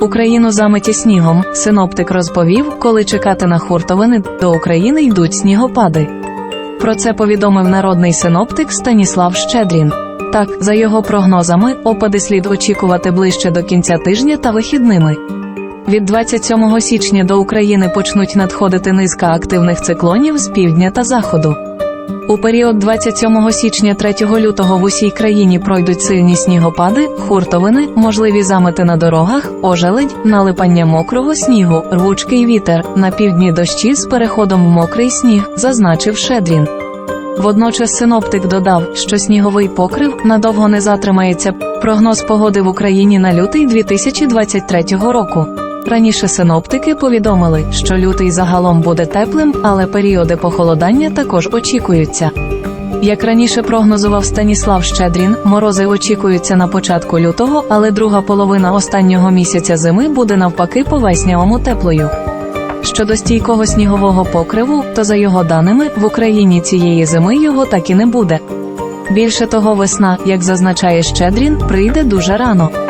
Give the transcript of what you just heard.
Україну заметі снігом. Синоптик розповів, коли чекати на хуртовини до України йдуть снігопади. Про це повідомив народний синоптик Станіслав Щедрін. Так, за його прогнозами, опади слід очікувати ближче до кінця тижня та вихідними. Від 27 січня до України почнуть надходити низка активних циклонів з півдня та заходу. У період 27 січня 3 лютого в усій країні пройдуть сильні снігопади, хуртовини, можливі замети на дорогах, ожеледь, налипання мокрого снігу, рвучкий вітер, на півдні дощі з переходом в мокрий сніг, зазначив Шедрін. Водночас синоптик додав, що сніговий покрив надовго не затримається. Прогноз погоди в Україні на лютий 2023 року. Раніше синоптики повідомили, що лютий загалом буде теплим, але періоди похолодання також очікуються. Як раніше прогнозував Станіслав Щедрін, морози очікуються на початку лютого, але друга половина останнього місяця зими буде навпаки по веснявому теплою. Щодо стійкого снігового покриву, то за його даними, в Україні цієї зими його так і не буде. Більше того, весна, як зазначає Щедрін, прийде дуже рано.